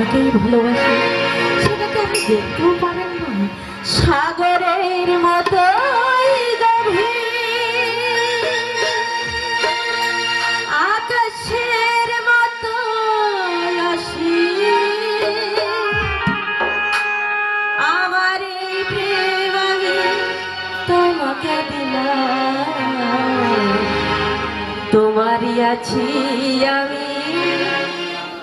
আপনাকেই ভালোবাসি সেটাকে আপনি দেখতেও পারেন না। সাগরের মতো তোমারি আছি আমি।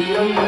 Thank you.